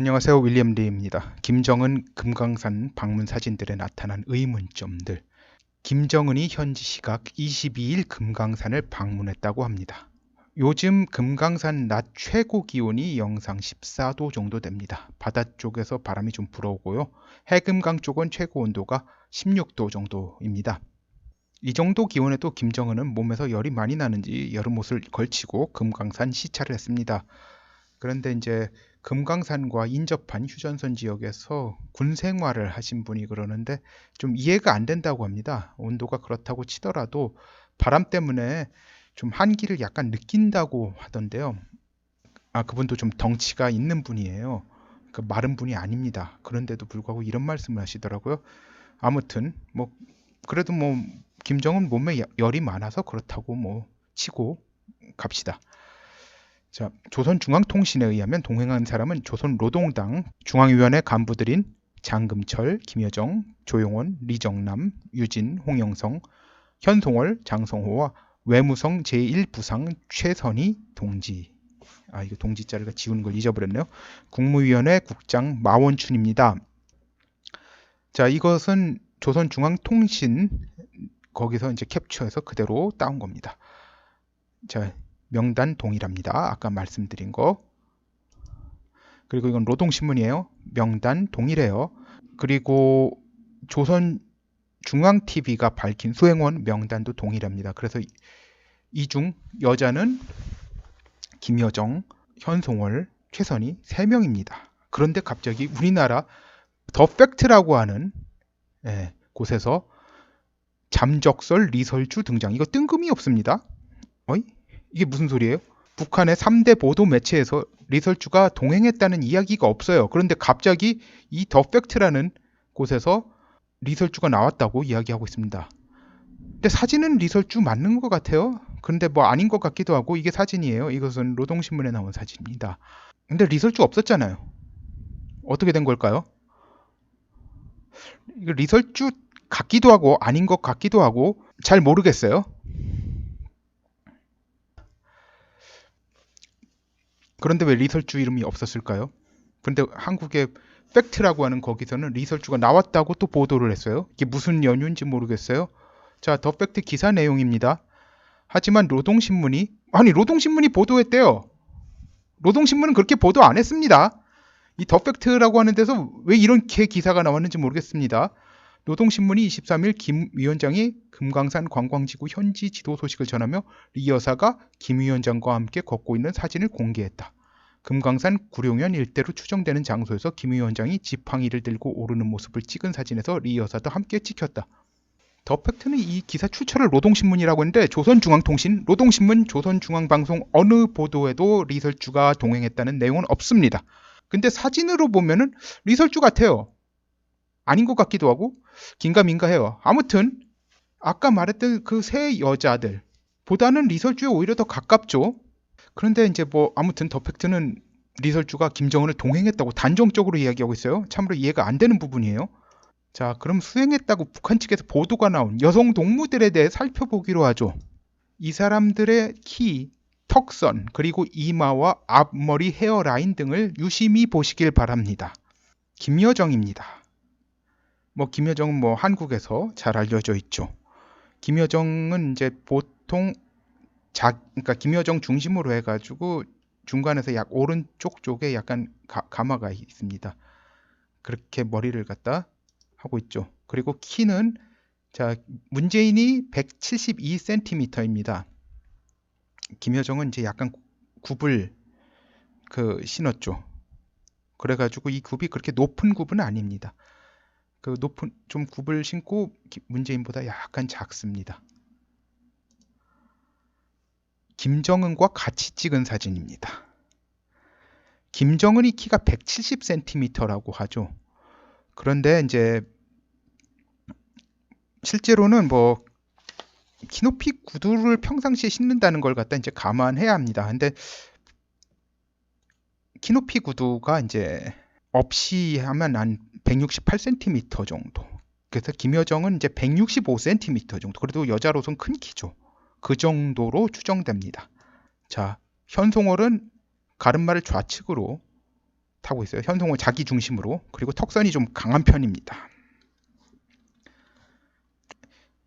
안녕하세요. 윌리엄 리입니다. 김정은 금강산 방문 사진들에 나타난 의문점들. 김정은이 현지 시각 22일 금강산을 방문했다고 합니다. 요즘 금강산 낮 최고 기온이 영상 14도 정도 됩니다. 바다 쪽에서 바람이 좀 불어오고요. 해금강 쪽은 최고 온도가 16도 정도입니다. 이 정도 기온에도 김정은은 몸에서 열이 많이 나는지 여름 옷을 걸치고 금강산 시찰을 했습니다. 그런데 이제 금강산과 인접한 휴전선 지역에서 군 생활을 하신 분이 그러는데 좀 이해가 안 된다고 합니다. 온도가 그렇다고 치더라도 바람 때문에 좀 한기를 약간 느낀다고 하던데요. 아, 그분도 좀 덩치가 있는 분이에요. 그 마른 분이 아닙니다. 그런데도 불구하고 이런 말씀을 하시더라고요. 아무튼 뭐 그래도 뭐 김정은 몸에 열이 많아서 그렇다고 뭐 치고 갑시다. 자, 조선중앙통신에 의하면 동행한 사람은 조선노동당 중앙위원회 간부들인 장금철, 김여정, 조용원, 리정남, 유진, 홍영성, 현송월, 장성호와 외무성 제1부상 최선희 동지. 아, 이거 동지자를 지우는 걸 잊어버렸네요. 국무위원회 국장 마원춘입니다. 자, 이것은 조선중앙통신 거기서 이제 캡처해서 그대로 따온 겁니다. 자, 명단 동일합니다. 아까 말씀드린 거. 그리고 이건 노동신문이에요. 명단 동일해요. 그리고 조선 중앙TV가 밝힌 수행원 명단도 동일합니다. 그래서 이중 여자는 김여정, 현송월, 최선희 3명입니다. 그런데 갑자기 우리나라 더 팩트라고 하는 예, 곳에서 잠적설 리설주 등장. 이거 뜬금이 없습니다. 어이? 이게 무슨 소리예요? 북한의 3대 보도 매체에서 리설주가 동행했다는 이야기가 없어요. 그런데 갑자기 이 더 팩트라는 곳에서 리설주가 나왔다고 이야기하고 있습니다. 근데 사진은 리설주 맞는 것 같아요. 그런데 뭐 아닌 것 같기도 하고 이게 사진이에요. 이것은 노동신문에 나온 사진입니다. 근데 리설주 없었잖아요. 어떻게 된 걸까요? 리설주 같기도 하고 아닌 것 같기도 하고 잘 모르겠어요. 그런데 왜 리설주 이름이 없었을까요? 근데 한국의 팩트라고 하는 거기서는 리설주가 나왔다고 또 보도를 했어요. 이게 무슨 연유인지 모르겠어요. 자, 더 팩트 기사 내용입니다. 하지만 노동신문이 아니 노동신문이 보도했대요. 노동신문은 그렇게 보도 안 했습니다. 이 더 팩트라고 하는 데서 왜 이렇게 기사가 나왔는지 모르겠습니다. 노동신문이 23일 김 위원장이 금강산 관광지구 현지 지도 소식을 전하며 리 여사가 김 위원장과 함께 걷고 있는 사진을 공개했다. 금강산 구룡현 일대로 추정되는 장소에서 김 위원장이 지팡이를 들고 오르는 모습을 찍은 사진에서 리 여사도 함께 찍혔다. 더 팩트는 이 기사 출처를 노동신문이라고 했는데 조선중앙통신, 노동신문, 조선중앙방송 어느 보도에도 리설주가 동행했다는 내용은 없습니다. 근데 사진으로 보면은 리설주 같아요. 아닌 것 같기도 하고 긴가민가해요. 아무튼 아까 말했던 그 세 여자들 보다는 리설주에 오히려 더 가깝죠. 그런데 이제 뭐 아무튼 더 팩트는 리설주가 김정은을 동행했다고 단정적으로 이야기하고 있어요. 참으로 이해가 안 되는 부분이에요. 자, 그럼 수행했다고 북한 측에서 보도가 나온 여성 동무들에 대해 살펴보기로 하죠. 이 사람들의 키, 턱선, 그리고 이마와 앞머리 헤어라인 등을 유심히 보시길 바랍니다. 김여정입니다. 뭐 김여정은 뭐 한국에서 잘 알려져 있죠. 김여정은 이제 보통 자, 그러니까 김여정 중심으로 해가지고 중간에서 약 오른쪽 쪽에 약간 가, 가마가 있습니다. 그렇게 머리를 갖다 하고 있죠. 그리고 키는 자 문재인이 172cm입니다. 김여정은 이제 약간 굽을 그 신었죠. 그래가지고 이 굽이 그렇게 높은 굽은 아닙니다. 그 높은 좀 굽을 신고 문재인보다 약간 작습니다. 김정은과 같이 찍은 사진입니다. 김정은이 키가 170cm라고 하죠. 그런데 이제 실제로는 뭐 키높이 구두를 평상시에 신는다는 걸 갖다 이제 감안해야 합니다. 근데 키높이 구두가 이제 없이 하면 한 168cm 정도. 그래서 김여정은 이제 165cm 정도. 그래도 여자로선 큰 키죠. 그 정도로 추정됩니다. 자, 현송월은 가름마를 좌측으로 타고 있어요. 현송호 자기 중심으로 그리고 턱선이 좀 강한 편입니다.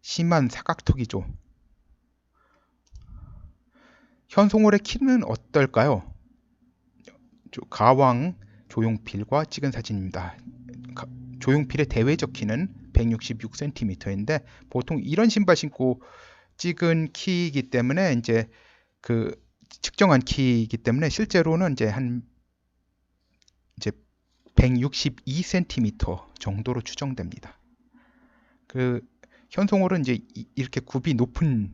심한 사각턱이죠. 현송월의 키는 어떨까요? 저 가왕 조용필과 찍은 사진입니다. 가- 조용필의 대외적 키는 166cm인데 보통 이런 신발 신고 찍은 키이기 때문에 이제 그 측정한 키이기 때문에 실제로는 이제 한 이제 162cm 정도로 추정됩니다. 그 현송월은 이제 이- 이렇게 굽이 높은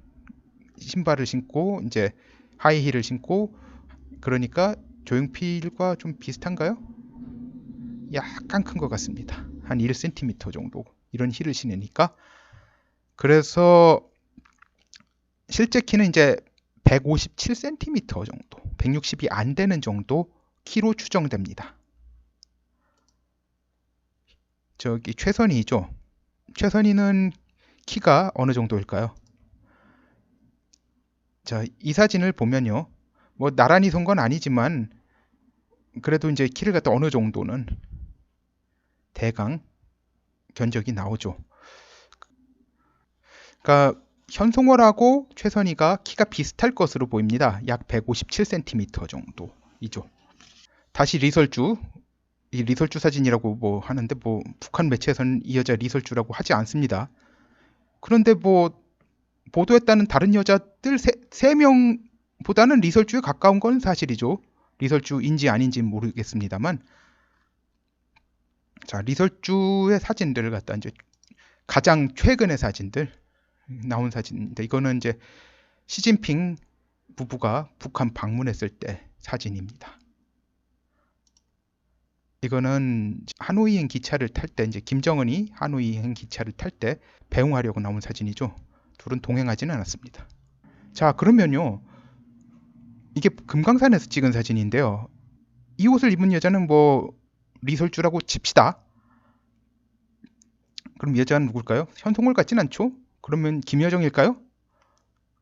신발을 신고 이제 하이힐을 신고 그러니까 조용필과 좀 비슷한가요? 약간 큰 것 같습니다. 한 1cm 정도 이런 힐을 신으니까 그래서 실제 키는 이제 157cm 정도, 160이 안 되는 정도 키로 추정됩니다. 저기 최선희죠. 최선희는 키가 어느 정도일까요? 자, 이 사진을 보면요. 뭐 나란히 선 건 아니지만 그래도 이제 키를 갖다 어느 정도는 대강 견적이 나오죠. 그러니까 현송월하고 최선희가 키가 비슷할 것으로 보입니다. 약 157cm 정도이죠. 다시 리설주 이 리설주 사진이라고 뭐 하는데 뭐 북한 매체에서는 이 여자 리설주라고 하지 않습니다. 그런데 뭐 보도했다는 다른 여자들 세, 세 명보다는 리설주에 가까운 건 사실이죠. 리설주인지 아닌지 는 모르겠습니다만 자 리설주의 사진들을 갖다 이제 가장 최근의 사진들 나온 사진인데 이거는 이제 시진핑 부부가 북한 방문했을 때 사진입니다. 이거는 하노이행 기차를 탈 때 이제 김정은이 하노이행 기차를 탈 때 배웅하려고 나온 사진이죠. 둘은 동행하지는 않았습니다. 자 그러면요 이게 금강산에서 찍은 사진인데요. 이 옷을 입은 여자는 뭐 리설주라고 칩시다. 그럼 여자는 누굴까요? 현송월 같진 않죠? 그러면 김여정일까요?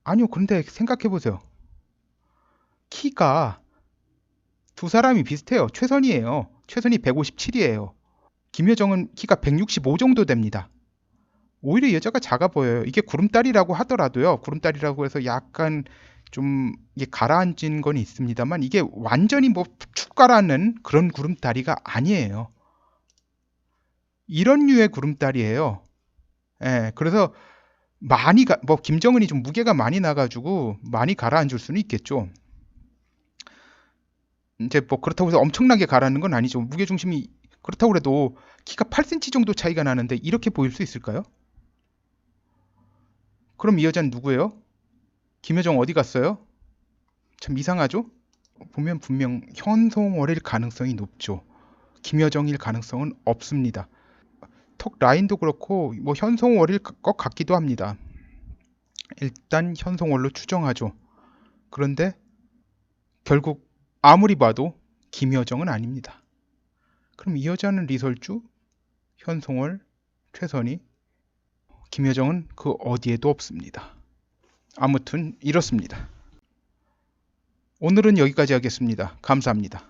아니요. 그런데 생각해 보세요. 키가 두 사람이 비슷해요. 최선이에요. 최선이 157이에요. 김여정은 키가 165 정도 됩니다. 오히려 여자가 작아 보여요. 이게 구름다리라고 하더라도요. 구름다리라고 해서 약간 좀 이게 가라앉은 건 있습니다만 이게 완전히 뭐축 가라앉는 그런 구름다리가 아니에요. 이런 류의 구름다리예요. 예, 그래서 많이 가, 뭐 김정은이 좀 무게가 많이 나가지고 많이 가라앉을 수는 있겠죠. 이제 뭐 그렇다고 해서 엄청나게 가라앉는 건 아니죠. 무게 중심이 그렇다고 해도 키가 8cm 정도 차이가 나는데 이렇게 보일 수 있을까요? 그럼 이 여자는 누구예요? 김여정 어디 갔어요? 참 이상하죠? 보면 분명 현송월일 가능성이 높죠. 김여정일 가능성은 없습니다. 턱 라인도 그렇고 뭐 현송월일 것 같기도 합니다. 일단 현송월로 추정하죠. 그런데 결국 아무리 봐도 김여정은 아닙니다. 그럼 이 여자는 리설주, 현송월, 최선희, 김여정은 그 어디에도 없습니다. 아무튼 이렇습니다. 오늘은 여기까지 하겠습니다. 감사합니다.